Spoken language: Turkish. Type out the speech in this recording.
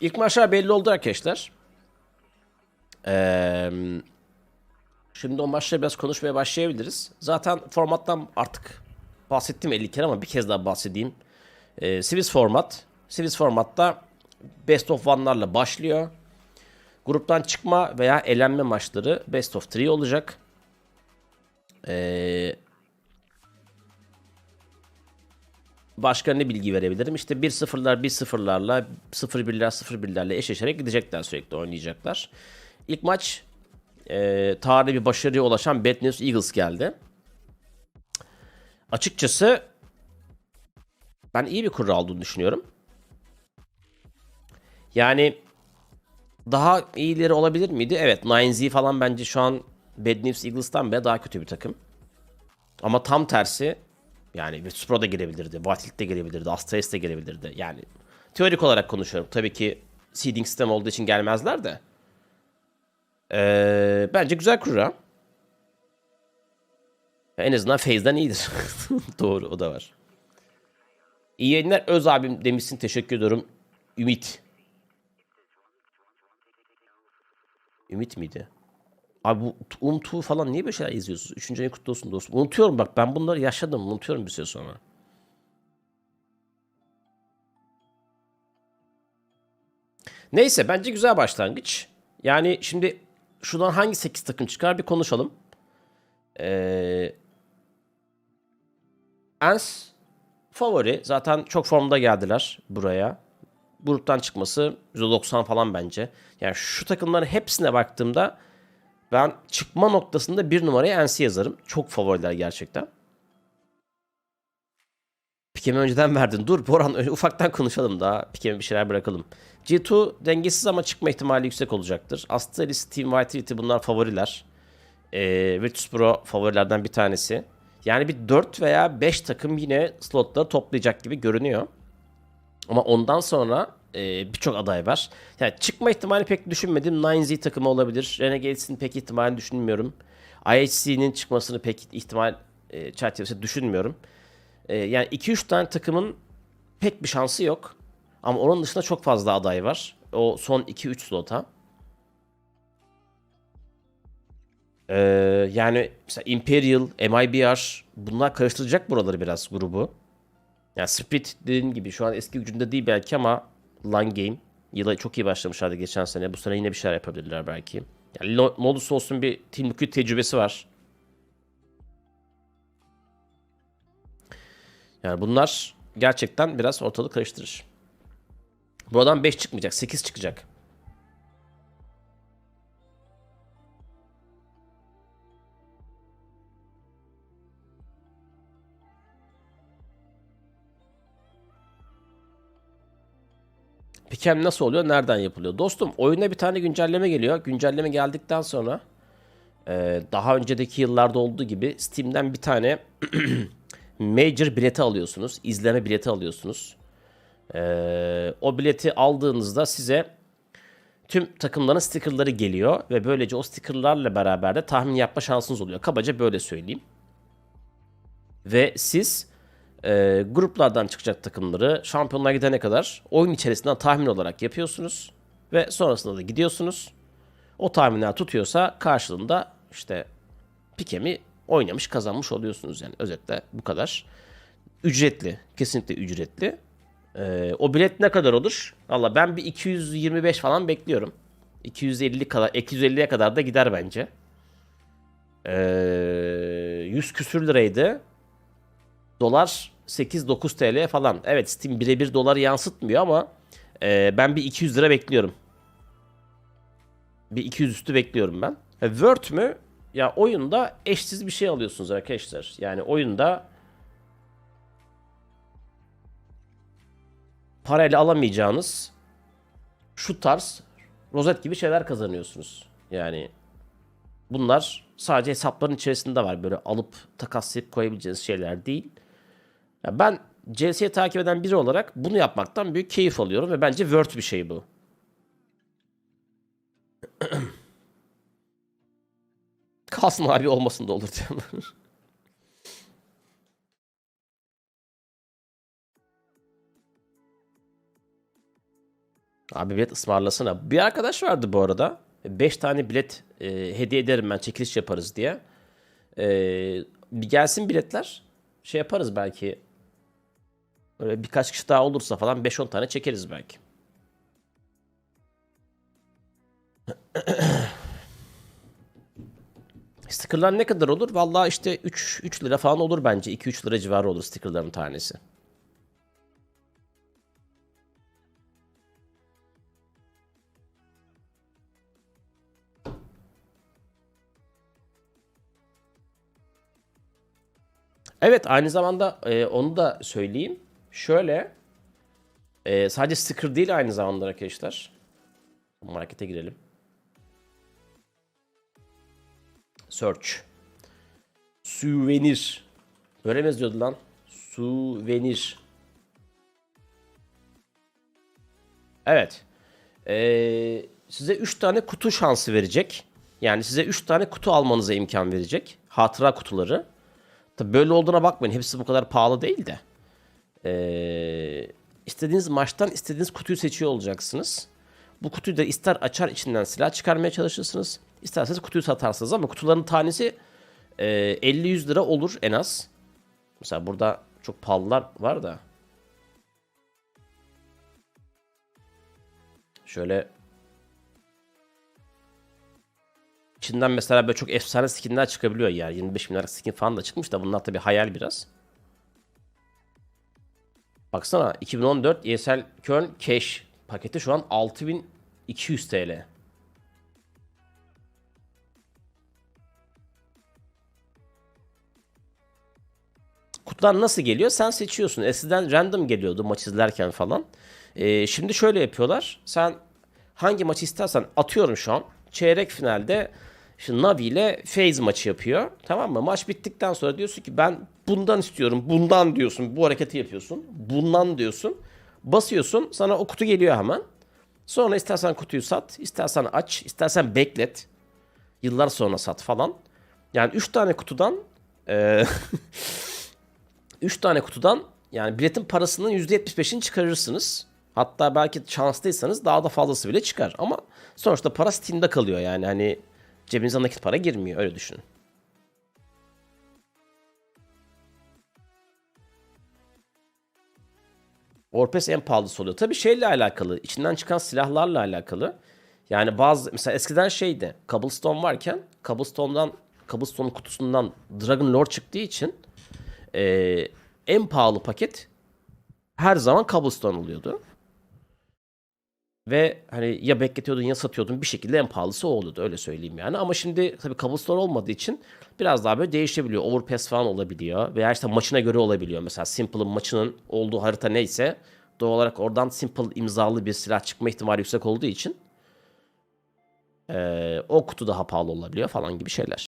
İlk maçlar belli oldu arkadaşlar. Ee, şimdi o maçları biraz konuşmaya başlayabiliriz. Zaten formattan artık bahsettim 50 kere ama bir kez daha bahsedeyim. Ee, Swiss format. Swiss formatta best of one'larla başlıyor. Gruptan çıkma veya elenme maçları best of 3 olacak. Ee, başka ne bilgi verebilirim? İşte 1-0'lar 1-0'larla 0-1'ler 0-1'lerle eşleşerek gidecekler sürekli oynayacaklar. İlk maç e, tarihi bir başarıya ulaşan Bad News Eagles geldi. Açıkçası ben iyi bir kurra olduğunu düşünüyorum. Yani daha iyileri olabilir miydi? Evet 9Z falan bence şu an Bad News Eagles'tan bile daha kötü bir takım. Ama tam tersi yani Virtus Pro da girebilirdi. Wild de girebilirdi. Astralis de girebilirdi. Yani teorik olarak konuşuyorum. Tabii ki seeding sistem olduğu için gelmezler de. Ee, bence güzel kurra. En azından Faze'den iyidir. Doğru o da var. İyi yayınlar Öz abim demişsin. Teşekkür ediyorum. Ümit. Ümit miydi? Abi bu Umtu falan niye böyle şeyler izliyorsunuz? Üçüncü ayın kutlu olsun dostum. Unutuyorum bak ben bunları yaşadım. Unutuyorum bir süre sonra. Neyse bence güzel başlangıç. Yani şimdi şuradan hangi 8 takım çıkar bir konuşalım. Ee, Ens favori. Zaten çok formda geldiler buraya. Gruptan çıkması %90 falan bence. Yani şu takımların hepsine baktığımda ben çıkma noktasında bir numaraya NC yazarım. Çok favoriler gerçekten. Pikemi önceden verdin. Dur Boran ufaktan konuşalım daha. Pikemi bir şeyler bırakalım. G2 dengesiz ama çıkma ihtimali yüksek olacaktır. Astralis, Team Vitality bunlar favoriler. Ee, Virtus Pro favorilerden bir tanesi. Yani bir 4 veya 5 takım yine slotları toplayacak gibi görünüyor. Ama ondan sonra e, birçok aday var. Yani çıkma ihtimali pek düşünmedim. 9Z takımı olabilir. Renegades'in pek ihtimalini düşünmüyorum. IHC'nin çıkmasını pek ihtimal e, çerçevesinde düşünmüyorum. E, yani 2-3 tane takımın pek bir şansı yok. Ama onun dışında çok fazla aday var. O son 2-3 slota. Ee, yani mesela Imperial, MIBR bunlar karıştıracak buraları biraz grubu. Yani Split dediğim gibi şu an eski gücünde değil belki ama long game. Yıla çok iyi başlamışlardı geçen sene. Bu sene yine bir şeyler yapabilirler belki. Yani ne olursa olsun bir Team Liquid tecrübesi var. Yani bunlar gerçekten biraz ortalık karıştırır. Buradan 5 çıkmayacak, 8 çıkacak. Pikem nasıl oluyor? Nereden yapılıyor? Dostum oyuna bir tane güncelleme geliyor. Güncelleme geldikten sonra e, daha önceki yıllarda olduğu gibi Steam'den bir tane Major bileti alıyorsunuz. izleme bileti alıyorsunuz. E, o bileti aldığınızda size tüm takımların stickerları geliyor ve böylece o stickerlarla beraber de tahmin yapma şansınız oluyor. Kabaca böyle söyleyeyim. Ve siz e, gruplardan çıkacak takımları şampiyonlar gidene kadar oyun içerisinden tahmin olarak yapıyorsunuz. Ve sonrasında da gidiyorsunuz. O tahminler tutuyorsa karşılığında işte pikemi oynamış kazanmış oluyorsunuz yani özetle bu kadar. Ücretli kesinlikle ücretli. Ee, o bilet ne kadar olur? Valla ben bir 225 falan bekliyorum. 250 kadar 250'ye kadar da gider bence. Ee, 100 küsür liraydı. Dolar 8-9 TL falan. Evet Steam birebir doları yansıtmıyor ama e, ben bir 200 lira bekliyorum. Bir 200 üstü bekliyorum ben. E, Word mü? Ya oyunda eşsiz bir şey alıyorsunuz arkadaşlar. Yani oyunda parayla alamayacağınız şu tarz rozet gibi şeyler kazanıyorsunuz. Yani bunlar sadece hesapların içerisinde var. Böyle alıp takaslayıp koyabileceğiniz şeyler değil. Ya ben CS'yi takip eden biri olarak bunu yapmaktan büyük keyif alıyorum ve bence worth bir şey bu. Kalsın abi olmasın da olur diyorum. Abi bilet ısmarlasana. Bir arkadaş vardı bu arada. 5 tane bilet e, hediye ederim ben çekiliş yaparız diye. E, bir gelsin biletler. Şey yaparız belki. Böyle birkaç kişi daha olursa falan 5-10 tane çekeriz belki. Stickerlar ne kadar olur? Vallahi işte 3 3 lira falan olur bence. 2-3 lira civarı olur stickerların tanesi. Evet aynı zamanda e, onu da söyleyeyim. Şöyle e, sadece sticker değil aynı zamanda arkadaşlar. Markete girelim. Search. Souvenir. Öyle mi yazıyordu lan? Souvenir. Evet. Ee, size 3 tane kutu şansı verecek. Yani size 3 tane kutu almanıza imkan verecek. Hatıra kutuları. Tabi böyle olduğuna bakmayın. Hepsi bu kadar pahalı değil de. Ee, istediğiniz maçtan istediğiniz kutuyu seçiyor olacaksınız. Bu kutuyu da ister açar içinden silah çıkarmaya çalışırsınız. İsterseniz kutuyu satarsınız ama kutuların tanesi e, 50-100 lira olur en az. Mesela burada çok pahalılar var da. Şöyle içinden mesela böyle çok efsane skinler çıkabiliyor yani 25 bin lira skin falan da çıkmış da bunlar tabi hayal biraz. Baksana 2014 ESL Köln Cash paketi şu an 6200 TL. Kutular nasıl geliyor? Sen seçiyorsun. Eskiden random geliyordu maç izlerken falan. Ee, şimdi şöyle yapıyorlar. Sen hangi maçı istersen atıyorum şu an. Çeyrek finalde işte Navi ile FaZe maçı yapıyor. Tamam mı? Maç bittikten sonra diyorsun ki ben bundan istiyorum. Bundan diyorsun. Bu hareketi yapıyorsun. Bundan diyorsun. Basıyorsun. Sana o kutu geliyor hemen. Sonra istersen kutuyu sat. istersen aç. istersen beklet. Yıllar sonra sat falan. Yani 3 tane kutudan e, 3 tane kutudan yani biletin parasının %75'ini çıkarırsınız. Hatta belki şanslıysanız daha da fazlası bile çıkar. Ama sonuçta para Steam'de kalıyor yani. Hani cebinize nakit para girmiyor öyle düşünün. Orpes en pahalısı oluyor. Tabii şeyle alakalı, içinden çıkan silahlarla alakalı. Yani bazı mesela eskiden şeydi. Cobblestone varken Cobblestone'dan Cobblestone kutusundan Dragon Lore çıktığı için e, en pahalı paket her zaman Cobblestone oluyordu. Ve hani ya bekletiyordun ya satıyordun bir şekilde en pahalısı o oluyordu öyle söyleyeyim yani. Ama şimdi tabii Cobblestone olmadığı için biraz daha böyle değişebiliyor. Overpass falan olabiliyor veya işte maçına göre olabiliyor. Mesela Simple'ın maçının olduğu harita neyse doğal olarak oradan Simple imzalı bir silah çıkma ihtimali yüksek olduğu için eee, o kutu daha pahalı olabiliyor falan gibi şeyler.